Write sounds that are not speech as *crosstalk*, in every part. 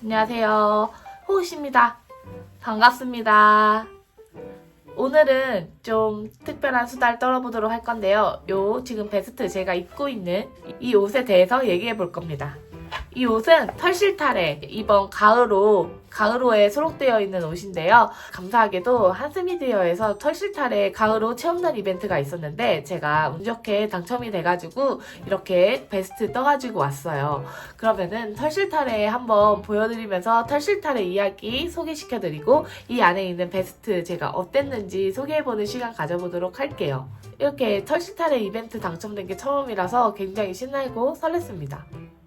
안녕하세요. 호우씨입니다. 반갑습니다. 오늘은 좀 특별한 수다를 떨어보도록 할 건데요. 요 지금 베스트 제가 입고 있는 이 옷에 대해서 얘기해 볼 겁니다. 이 옷은 털실탈에 이번 가을호, 가을호에 수록되어 있는 옷인데요. 감사하게도 한스미디어에서 털실탈에 가을호 체험단 이벤트가 있었는데 제가 운 좋게 당첨이 돼가지고 이렇게 베스트 떠가지고 왔어요. 그러면은 털실탈에 한번 보여드리면서 털실탈의 이야기 소개시켜드리고 이 안에 있는 베스트 제가 어땠는지 소개해보는 시간 가져보도록 할게요. 이렇게 털실탈의 이벤트 당첨된 게 처음이라서 굉장히 신나고 설렜습니다.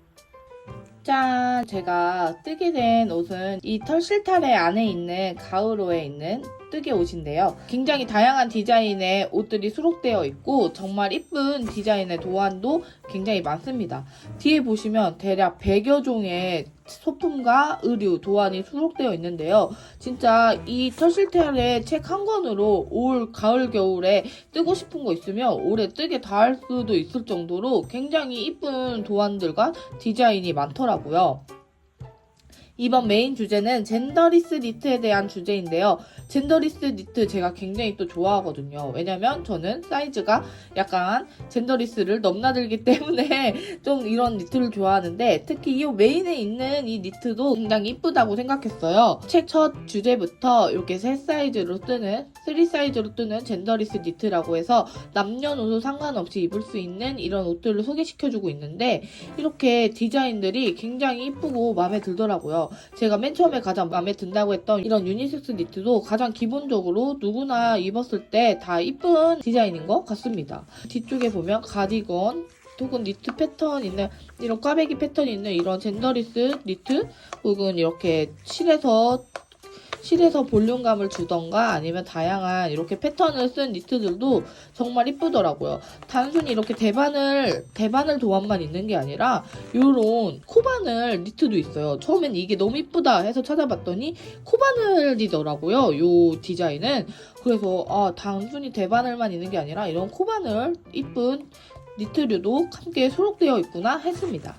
짠! 제가 뜨게 된 옷은 이 털실탈의 안에 있는 가을호에 있는 뜨개 옷인데요. 굉장히 다양한 디자인의 옷들이 수록되어 있고 정말 이쁜 디자인의 도안도 굉장히 많습니다. 뒤에 보시면 대략 100여 종의 소품과 의류, 도안이 수록되어 있는데요. 진짜 이 털실탈의 책 한 권으로 올 가을 겨울에 뜨고 싶은 거 있으면 올해 뜨게 다 할 수도 있을 정도로 굉장히 이쁜 도안들과 디자인이 많더라고요. 이번 메인 주제는 젠더리스 니트에 대한 주제인데요. 젠더리스 니트 제가 굉장히 또 좋아하거든요. 왜냐면 저는 사이즈가 약간 젠더리스를 넘나들기 *laughs* 때문에 좀 이런 니트를 좋아하는데 특히 이 메인에 있는 이 니트도 굉장히 이쁘다고 생각했어요. 책 첫 주제부터 이렇게 세 사이즈로 뜨는 3 사이즈로 뜨는 젠더리스 니트라고 해서 남녀노소 상관없이 입을 수 있는 이런 옷들을 소개시켜주고 있는데 이렇게 디자인들이 굉장히 이쁘고 마음에 들더라고요. 제가 맨 처음에 가장 마음에 든다고 했던 이런 유니섹스 니트도 가장 기본적으로 누구나 입었을 때 다 이쁜 디자인인 것 같습니다. 뒤쪽에 보면 가디건 혹은 니트 패턴 있는 이런 꽈배기 패턴 있는 이런 젠더리스 니트 혹은 이렇게 실에서 실에서 볼륨감을 주던가 아니면 다양한 이렇게 패턴을 쓴 니트들도 정말 이쁘더라고요. 단순히 이렇게 대바늘 대바늘 도안만 있는 게 아니라 요런 코바늘 니트도 있어요. 처음엔 이게 너무 이쁘다 해서 찾아봤더니 코바늘이더라고요. 요 디자인은 그래서 아 단순히 대바늘만 있는 게 아니라 이런 코바늘 이쁜 니트류도 함께 수록되어 있구나 했습니다.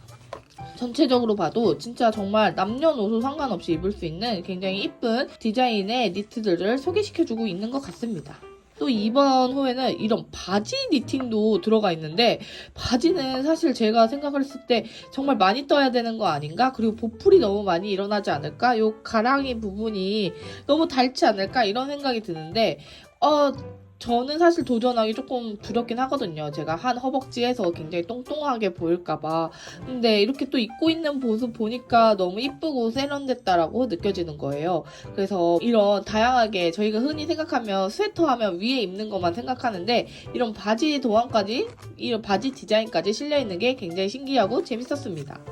전체적으로 봐도 진짜 정말 남녀노소 상관없이 입을 수 있는 굉장히 이쁜 디자인의 니트들을 소개시켜주고 있는 것 같습니다. 또 이번 후에는 이런 바지 니팅도 들어가 있는데 바지는 사실 제가 생각을 했을 때 정말 많이 떠야 되는 거 아닌가? 그리고 보풀이 너무 많이 일어나지 않을까? 요 가랑이 부분이 너무 닳지 않을까? 이런 생각이 드는데 어 저는 사실 도전하기 조금 두렵긴 하거든요. 제가 한 허벅지에서 굉장히 똥똥하게 보일까봐. 근데 이렇게 또 입고 있는 모습 보니까 너무 이쁘고 세련됐다라고 느껴지는 거예요. 그래서 이런 다양하게 저희가 흔히 생각하면 스웨터 하면 위에 입는 것만 생각하는데 이런 바지 도안까지, 이런 바지 디자인까지 실려있는 게 굉장히 신기하고 재밌었습니다.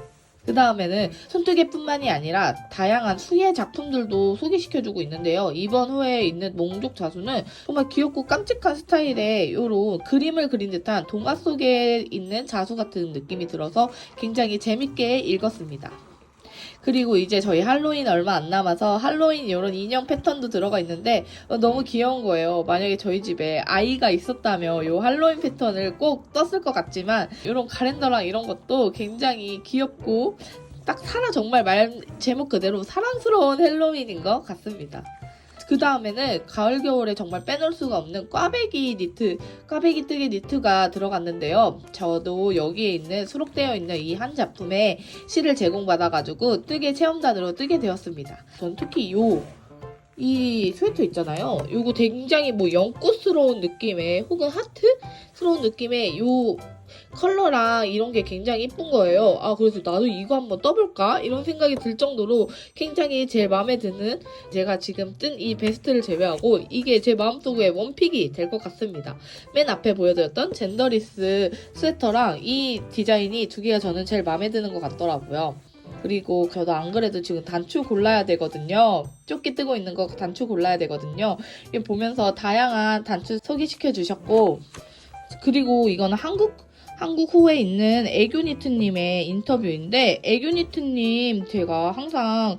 그 다음에는 손뜨개뿐만이 아니라 다양한 수예 작품들도 소개시켜주고 있는데요. 이번 후에 있는 몽족 자수는 정말 귀엽고 깜찍한 스타일의 요런 그림을 그린 듯한 동화 속에 있는 자수 같은 느낌이 들어서 굉장히 재밌게 읽었습니다. 그리고 이제 저희 할로윈 얼마 안 남아서 할로윈 이런 인형 패턴도 들어가 있는데 어, 너무 귀여운 거예요. 만약에 저희 집에 아이가 있었다면 요 할로윈 패턴을 꼭 떴을 것 같지만 이런 가랜더랑 이런 것도 굉장히 귀엽고 딱 사랑 정말 말 제목 그대로 사랑스러운 헬로윈인 것 같습니다. 그 다음에는 가을 겨울에 정말 빼놓을 수가 없는 꽈배기 니트, 꽈배기 뜨개 니트가 들어갔는데요. 저도 여기에 있는 수록되어 있는 이 한 작품에 실을 제공받아가지고 뜨개 체험단으로 뜨게 되었습니다. 전 특히 요이 스웨터 있잖아요. 요거 굉장히 뭐 연꽃스러운 느낌의 혹은 하트스러운 느낌의 요 컬러랑 이런 게 굉장히 이쁜 거예요. 아, 그래서 나도 이거 한번 떠볼까? 이런 생각이 들 정도로 굉장히 제일 마음에 드는 제가 지금 뜬 이 베스트를 제외하고 이게 제 마음속에 원픽이 될 것 같습니다. 맨 앞에 보여드렸던 젠더리스 스웨터랑 이 디자인이 두 개가 저는 제일 마음에 드는 것 같더라고요. 그리고 저도 안 그래도 지금 단추 골라야 되거든요. 조끼 뜨고 있는 거 단추 골라야 되거든요. 이거 보면서 다양한 단추 소개시켜 주셨고 그리고 이거는 한국 한국 후에 있는 애교니트님의 인터뷰인데 애교니트님 제가 항상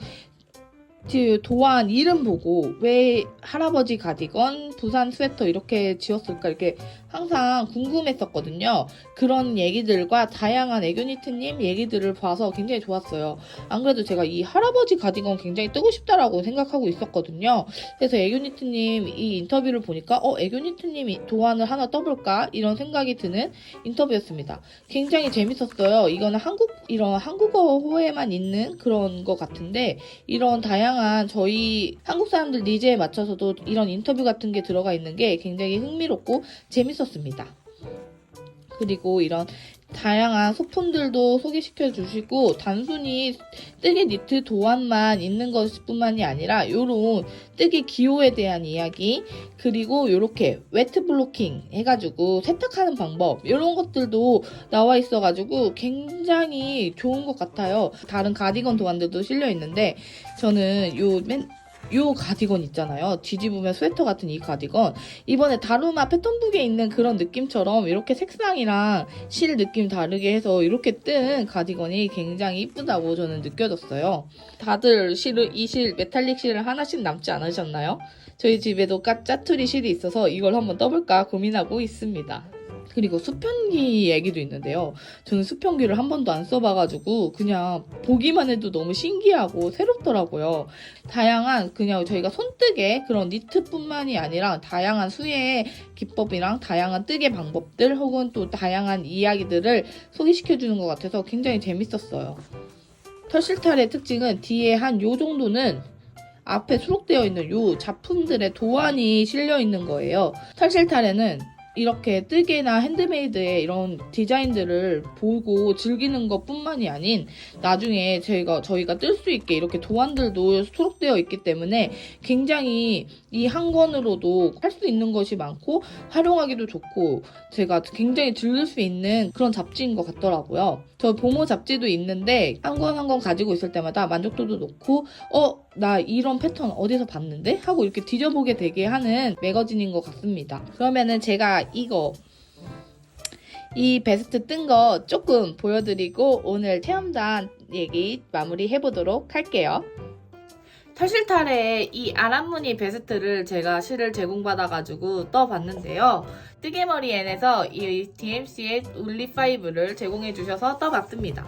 그 도안 이름 보고 왜 할아버지 가디건, 부산 스웨터 이렇게 지었을까 이렇게 항상 궁금했었거든요. 그런 얘기들과 다양한 애교니트님 얘기들을 봐서 굉장히 좋았어요. 안 그래도 제가 이 할아버지 가디건 굉장히 뜨고 싶다라고 생각하고 있었거든요. 그래서 애교니트님 이 인터뷰를 보니까 어 애교니트님이 도안을 하나 떠볼까 이런 생각이 드는 인터뷰였습니다. 굉장히 재밌었어요. 이거는 한국 이런 한국어 호에만 있는 그런 것 같은데 이런 다양한 저희 한국 사람들 니즈에 맞춰서도 이런 인터뷰 같은 게 들어가 있는 게 굉장히 흥미롭고 재밌었 습니다. 그리고 이런 다양한 소품들도 소개시켜 주시고 단순히 뜨개 니트 도안만 있는 것뿐만이 아니라 요런 뜨개 기호에 대한 이야기 그리고 요렇게 웨트 블로킹 해가지고 세탁하는 방법 이런 것들도 나와 있어가지고 굉장히 좋은 것 같아요. 다른 가디건 도안들도 실려 있는데 저는 요 맨 요 가디건 있잖아요. 뒤집으면 스웨터 같은 이 가디건. 이번에 다루마 패턴북에 있는 그런 느낌처럼 이렇게 색상이랑 실 느낌 다르게 해서 이렇게 뜬 가디건이 굉장히 이쁘다고 저는 느껴졌어요. 다들 실을, 이 실, 메탈릭 실을 하나씩 남지 않으셨나요? 저희 집에도 까 짜투리 실이 있어서 이걸 한번 떠볼까 고민하고 있습니다. 그리고 수평기 얘기도 있는데요. 저는 수평기를 한 번도 안 써봐가지고 그냥 보기만 해도 너무 신기하고 새롭더라고요. 다양한 그냥 저희가 손뜨개 그런 니트뿐만이 아니라 다양한 수의 기법이랑 다양한 뜨개 방법들 혹은 또 다양한 이야기들을 소개시켜주는 것 같아서 굉장히 재밌었어요. 털실탈의 특징은 뒤에 한 요 정도는 앞에 수록되어 있는 요 작품들의 도안이 실려 있는 거예요. 털실탈에는 이렇게 뜨개나 핸드메이드의 이런 디자인들을 보고 즐기는 것 뿐만이 아닌 나중에 저희가, 저희가 뜰 수 있게 이렇게 도안들도 수록되어 있기 때문에 굉장히 이 한 권으로도 할 수 있는 것이 많고 활용하기도 좋고 제가 굉장히 즐길 수 있는 그런 잡지인 것 같더라고요. 저 보모 잡지도 있는데 한 권 한 권 가지고 있을 때마다 만족도도 높고 어, 나 이런 패턴 어디서 봤는데? 하고 이렇게 뒤져보게 되게 하는 매거진인 것 같습니다. 그러면은 제가 이거 이 베스트 뜬 거 조금 보여드리고 오늘 체험단 얘기 마무리 해보도록 할게요. 탈실탈의 이 아람무늬 베스트를 제가 실을 제공받아가지고 떠봤는데요. 뜨개머리엔에서 이 DMC의 울리5를 제공해주셔서 떠봤습니다.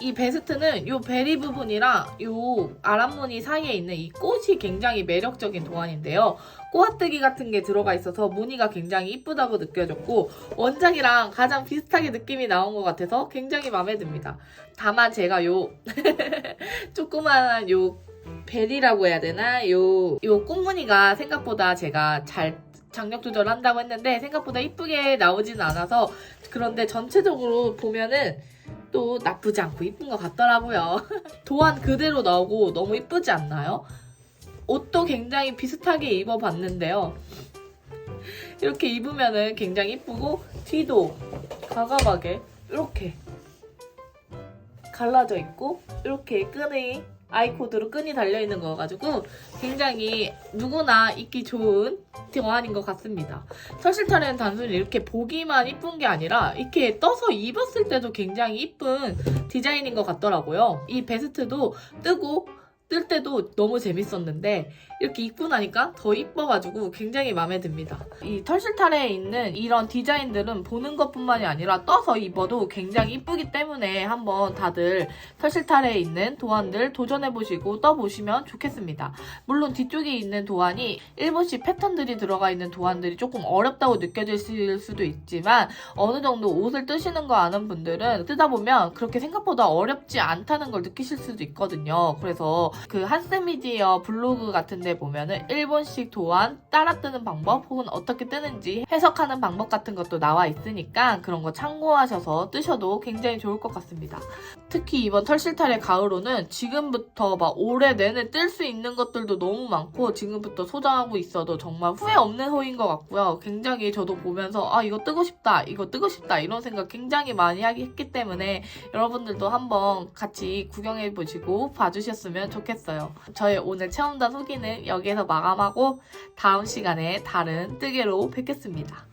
이 베스트는 요 베리 부분이랑 요 아람무늬 사이에 있는 이 꽃이 굉장히 매력적인 도안인데요. 꼬아뜨기 같은 게 들어가 있어서 무늬가 굉장히 이쁘다고 느껴졌고 원작이랑 가장 비슷하게 느낌이 나온 것 같아서 굉장히 마음에 듭니다. 다만 제가 요 *laughs* 조그만한 요 베리라고 해야 되나? 요, 요 꽃무늬가 생각보다 제가 잘 장력 조절한다고 했는데 생각보다 이쁘게 나오지는 않아서 그런데 전체적으로 보면은 또 나쁘지 않고 이쁜 것 같더라고요. *laughs* 도안 그대로 나오고 너무 이쁘지 않나요? 옷도 굉장히 비슷하게 입어봤는데요. 이렇게 입으면은 굉장히 이쁘고 뒤도 가감하게 이렇게 갈라져 있고 이렇게 끈이 아이코드로 끈이 달려있는 거가지고 굉장히 누구나 입기 좋은 도안인 것 같습니다. 철실탈에는 단순히 이렇게 보기만 이쁜 게 아니라 이렇게 떠서 입었을 때도 굉장히 이쁜 디자인인 것 같더라고요. 이 베스트도 뜨고 뜰 때도 너무 재밌었는데 이렇게 입고 나니까 더 이뻐가지고 굉장히 마음에 듭니다. 이 털실탈에 있는 이런 디자인들은 보는 것뿐만이 아니라 떠서 입어도 굉장히 이쁘기 때문에 한번 다들 털실탈에 있는 도안들 도전해보시고 떠보시면 좋겠습니다. 물론 뒤쪽에 있는 도안이 일본식 패턴들이 들어가 있는 도안들이 조금 어렵다고 느껴질 수도 있지만 어느 정도 옷을 뜨시는 거 아는 분들은 뜨다 보면 그렇게 생각보다 어렵지 않다는 걸 느끼실 수도 있거든요. 그래서 그 한세미디어 블로그 같은데 보면은 일본식 도안 따라 뜨는 방법 혹은 어떻게 뜨는지 해석하는 방법 같은 것도 나와 있으니까 그런 거 참고하셔서 뜨셔도 굉장히 좋을 것 같습니다. 특히 이번 털실탈의 가을호는 지금부터 막 올해 내내 뜰 수 있는 것들도 너무 많고 지금부터 소장하고 있어도 정말 후회 없는 호인 것 같고요. 굉장히 저도 보면서 아 이거 뜨고 싶다 이거 뜨고 싶다 이런 생각 굉장히 많이 하기 했기 때문에 여러분들도 한번 같이 구경해 보시고 봐주셨으면 좋겠습니다. 저의 오늘 체험단 후기는 여기에서 마감하고 다음 시간에 다른 뜨개로 뵙겠습니다.